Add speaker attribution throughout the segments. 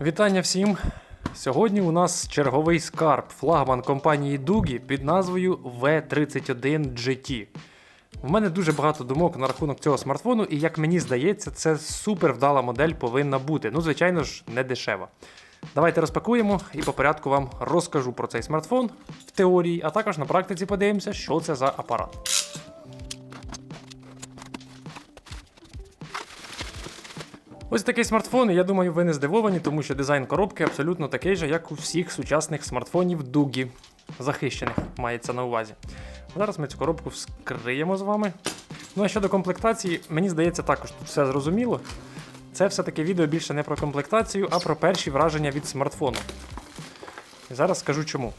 Speaker 1: Вітання всім! Сьогодні у нас черговий скарб флагман компанії Дугі під назвою V31 GT. В мене дуже багато думок на рахунок цього смартфону, і як мені здається, це супер вдала модель повинна бути. Ну, звичайно ж, не дешева. Давайте розпакуємо і по порядку вам розкажу про цей смартфон в теорії, а також на практиці подивимося, що це за апарат. Ось такий смартфон, я думаю, ви не здивовані, тому що дизайн коробки абсолютно такий же, як у всіх сучасних смартфонів Дугі. Захищених мається на увазі. Зараз ми цю коробку вскриємо з вами. Ну а щодо комплектації, мені здається, також тут все зрозуміло. Це все-таки відео більше не про комплектацію, а про перші враження від смартфону. І зараз скажу чому.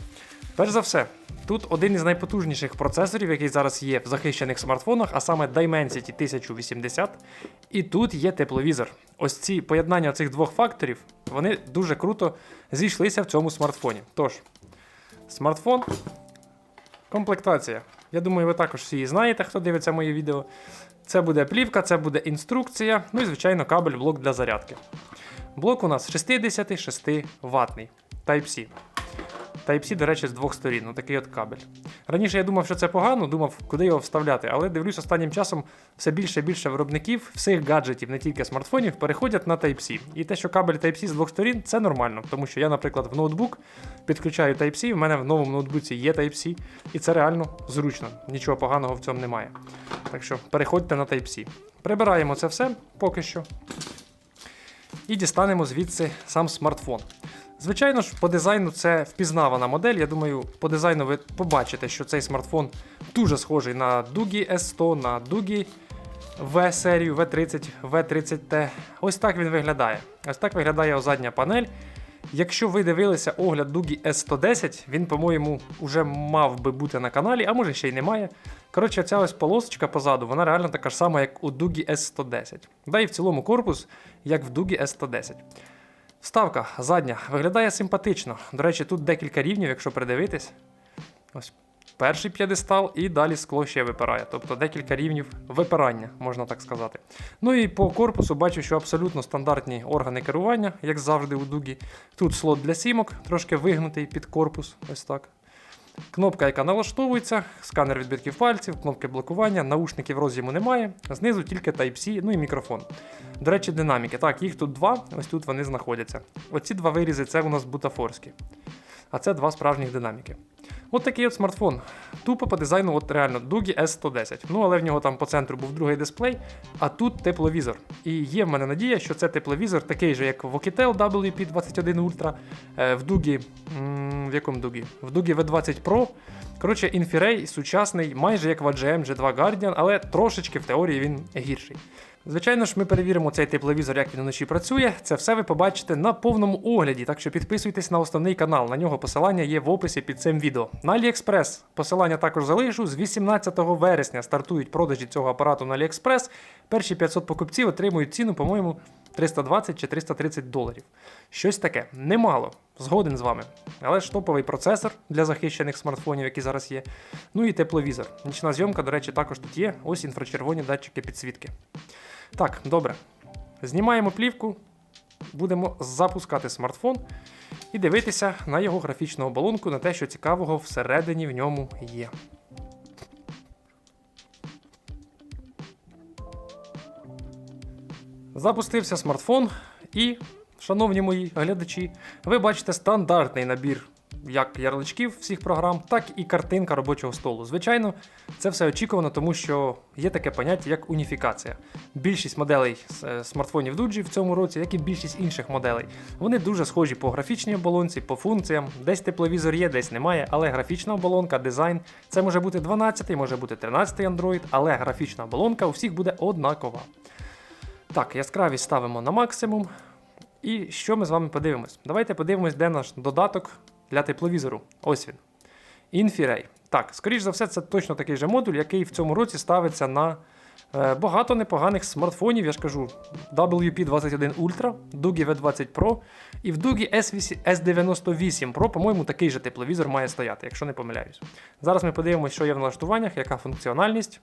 Speaker 1: Перш за все, тут один із найпотужніших процесорів, який зараз є в захищених смартфонах, а саме Dimensity 1080. І тут є тепловізор. Ось ці поєднання цих двох факторів, вони дуже круто зійшлися в цьому смартфоні. Тож, смартфон, комплектація. Я думаю, ви також всі її знаєте, хто дивиться моє відео. Це буде плівка, це буде інструкція, ну і, звичайно, кабель блок для зарядки. Блок у нас 66 ватний Type-C. Type-C, до речі, з двох сторін, ну такий от кабель. Раніше я думав, що це погано, думав, куди його вставляти, але дивлюсь, останнім часом все більше і більше виробників всіх гаджетів, не тільки смартфонів, переходять на Type-C. І те, що кабель Type-C з двох сторін, це нормально, тому що я, наприклад, в ноутбук підключаю Type-C, в мене в новому ноутбуці є Type-C, і це реально зручно. Нічого поганого в цьому немає. Так що переходьте на Type-C. Прибираємо це все поки що. І дістанемо звідси сам смартфон. Звичайно ж, по дизайну це впізнавана модель. Я думаю, по дизайну ви побачите, що цей смартфон дуже схожий на Дугі S100, на Дугі V серію V30, V30T. Ось так він виглядає. Ось так виглядає задня панель. Якщо ви дивилися огляд Дугі S110, він, по-моєму, вже мав би бути на каналі, а може ще й немає. Коротше, ця ось полосочка позаду, вона реально така ж сама, як у Дугі S110. Да і в цілому корпус, як в Дугі S110. Вставка задня виглядає симпатично. До речі, тут декілька рівнів, якщо придивитись. Ось перший п'єдестал і далі скло ще випирає. Тобто декілька рівнів випирання, можна так сказати. Ну і по корпусу бачу, що абсолютно стандартні органи керування, як завжди у дугі. Тут слот для сімок, трошки вигнутий під корпус. Ось так. Кнопка, яка налаштовується, сканер відбитків пальців, кнопки блокування, наушників роз'єму немає. Знизу тільки Type-C, ну і мікрофон. До речі, динаміки. Так, їх тут два, ось тут вони знаходяться. Оці два вирізи це у нас бутафорські. А це два справжніх динаміки. От такий от смартфон. Тупо по дизайну, от реально, Дугі S110. Ну, але в нього там по центру був другий дисплей, а тут тепловізор. І є в мене надія, що це тепловізор такий же, як в Vokitel WP21 Ultra, е, в Дугі. В якому Дугі? В Дугі V20 Pro. Коротше, інфірей сучасний, майже як в AGM G2 Guardian, але трошечки в теорії він гірший. Звичайно ж, ми перевіримо цей тепловізор, як він вночі працює. Це все ви побачите на повному огляді, так що підписуйтесь на основний канал. На нього посилання є в описі під цим відео. На AliExpress посилання також залишу. З 18 вересня стартують продажі цього апарату на AliExpress. Перші 500 покупців отримують ціну, по-моєму, 320 чи 330 доларів. Щось таке. Немало. Згоден з вами. Але ж топовий процесор для захищених смартфонів, які зараз є. Ну і тепловізор. Нічна зйомка, до речі, також тут є. Ось інфрачервоні датчики підсвітки. Так, добре. Знімаємо плівку, будемо запускати смартфон і дивитися на його графічну оболонку, на те, що цікавого всередині в ньому є. Запустився смартфон, і, шановні мої глядачі, ви бачите стандартний набір як ярличків всіх програм, так і картинка робочого столу. Звичайно, це все очікувано, тому що є таке поняття як уніфікація. Більшість моделей е, смартфонів Дуджі в цьому році, як і більшість інших моделей, вони дуже схожі по графічній оболонці, по функціям. Десь тепловізор є, десь немає, але графічна оболонка, дизайн це може бути 12, може бути 13 Android, але графічна оболонка у всіх буде однакова. Так, яскравість ставимо на максимум. І що ми з вами подивимось? Давайте подивимось, де наш додаток для тепловізору. Ось він. Infiray. Так, скоріш за все, це точно такий же модуль, який в цьому році ставиться на е, багато непоганих смартфонів. Я ж кажу, WP21 Ultra, Dugi V20 Pro і в Dugi S8 S98 Pro, по-моєму, такий же тепловізор має стояти, якщо не помиляюсь. Зараз ми подивимося, що є в налаштуваннях, яка функціональність.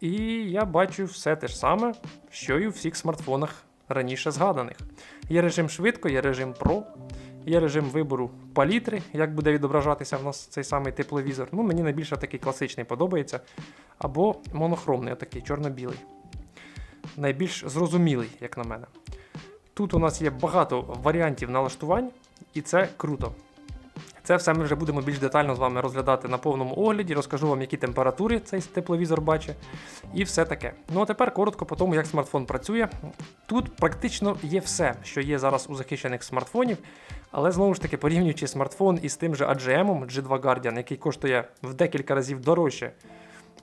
Speaker 1: І я бачу все те ж саме, що і у всіх смартфонах раніше згаданих. Є режим швидко, є режим Pro, є режим вибору палітри, як буде відображатися в нас цей самий тепловізор. Ну, мені найбільше такий класичний подобається. Або монохромний, отакий, чорно-білий. Найбільш зрозумілий, як на мене. Тут у нас є багато варіантів налаштувань, і це круто. Це все ми вже будемо більш детально з вами розглядати на повному огляді. Розкажу вам, які температури цей тепловізор бачить, і все таке. Ну а тепер коротко по тому, як смартфон працює. Тут практично є все, що є зараз у захищених смартфонів, але знову ж таки, порівнюючи смартфон із тим же AGM G2 Guardian, який коштує в декілька разів дорожче.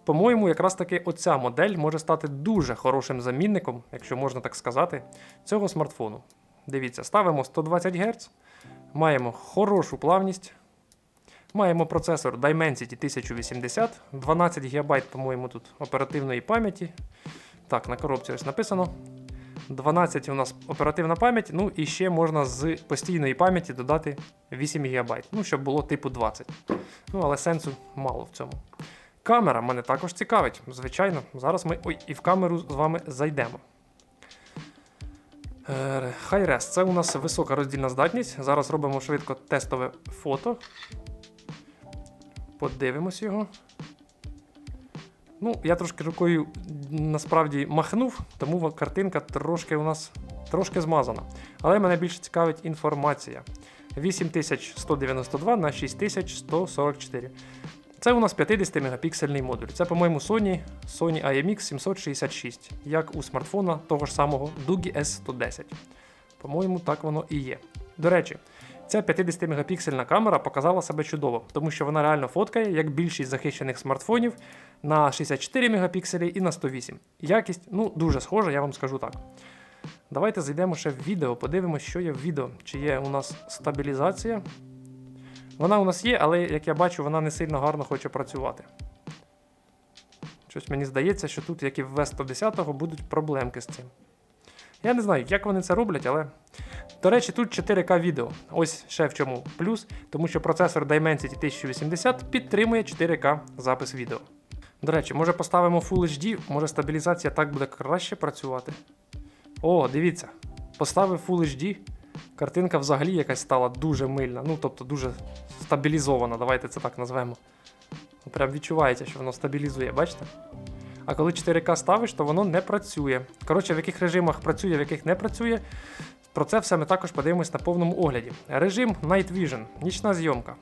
Speaker 1: По-моєму, якраз таки оця модель може стати дуже хорошим замінником, якщо можна так сказати, цього смартфону. Дивіться, ставимо 120 Гц, маємо хорошу плавність, маємо процесор Dimensity 1080, 12 ГБ, по-моєму, тут оперативної пам'яті. Так, на коробці ось написано. 12 у нас оперативна пам'ять, ну і ще можна з постійної пам'яті додати 8 ГБ, ну, щоб було типу 20. Ну, але сенсу мало в цьому. Камера мене також цікавить, звичайно. Зараз ми ой, і в камеру з вами зайдемо. Е, Hi-Res, це у нас висока роздільна здатність. Зараз робимо швидко тестове фото. Подивимось його. Ну, я трошки рукою насправді махнув, тому картинка трошки у нас трошки змазана. Але мене більше цікавить інформація. 8192 на 6144. Це у нас 50 мегапіксельний модуль. Це, по-моєму, Sony Sony IMX 766, як у смартфона того ж самого Doogee S110. По-моєму, так воно і є. До речі, ця 50 мегапіксельна камера показала себе чудово, тому що вона реально фоткає, як більшість захищених смартфонів на 64 мегапікселі і на 108. Якість, ну, дуже схожа, я вам скажу так. Давайте зайдемо ще в відео, подивимося, що є в відео. Чи є у нас стабілізація. Вона у нас є, але як я бачу, вона не сильно гарно хоче працювати. Щось мені здається, що тут, як і в V110, будуть проблемки з цим. Я не знаю, як вони це роблять, але. До речі, тут 4К відео. Ось ще в чому плюс, тому що процесор Dimensity 1080 підтримує 4К запис відео. До речі, може поставимо Full HD, може стабілізація так буде краще працювати. О, дивіться. Поставив Full HD. Картинка взагалі якась стала дуже мильна, ну тобто дуже стабілізована, давайте це так назвемо. Прям відчувається, що воно стабілізує, бачите? А коли 4К ставиш, то воно не працює. Коротше, в яких режимах працює, в яких не працює. Про це все ми також подивимось на повному огляді. Режим Night Vision, нічна зйомка.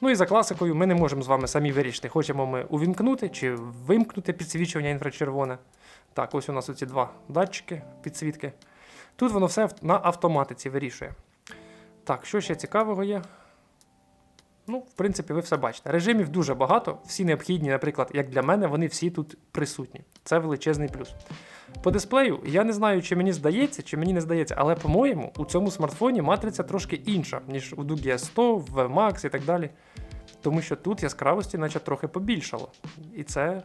Speaker 1: Ну і за класикою ми не можемо з вами самі вирішити, хочемо ми увімкнути чи вимкнути підсвічування інфрачервоне. Так, ось у нас оці два датчики підсвітки. Тут воно все на автоматиці вирішує. Так, що ще цікавого є? Ну, в принципі, ви все бачите. Режимів дуже багато, всі необхідні, наприклад, як для мене, вони всі тут присутні. Це величезний плюс. По дисплею я не знаю, чи мені здається, чи мені не здається, але, по-моєму, у цьому смартфоні матриця трошки інша, ніж у Doogee S100, в Max і так далі. Тому що тут яскравості, наче трохи побільшало. І це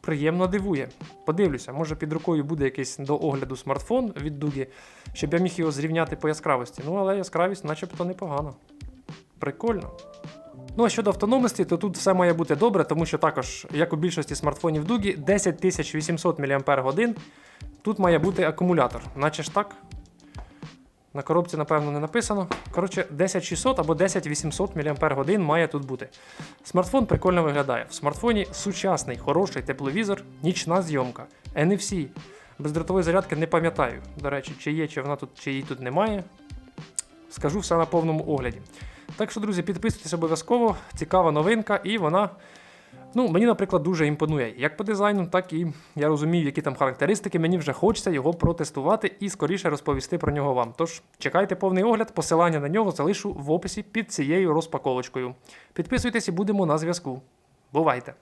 Speaker 1: приємно дивує. Подивлюся, може під рукою буде якийсь до огляду смартфон від Doogee, щоб я міг його зрівняти по яскравості. Ну, але яскравість начебто непогана. Прикольно. Ну а щодо автономності, то тут все має бути добре, тому що також, як у більшості смартфонів Дугі, 10800 мАч. Тут має бути акумулятор, наче ж так. На коробці, напевно, не написано. Коротше, 10600 або 10800 мАч має тут бути. Смартфон прикольно виглядає. В смартфоні сучасний, хороший тепловізор, нічна зйомка, NFC. Бездротової зарядки не пам'ятаю. До речі, чи є, чи вона тут, чи її тут немає. Скажу все на повному огляді. Так що, друзі, підписуйтесь обов'язково, цікава новинка, і вона, ну, мені, наприклад, дуже імпонує. Як по дизайну, так і я розумію, які там характеристики. Мені вже хочеться його протестувати і скоріше розповісти про нього вам. Тож чекайте повний огляд, посилання на нього залишу в описі під цією розпаковочкою. Підписуйтесь і будемо на зв'язку. Бувайте!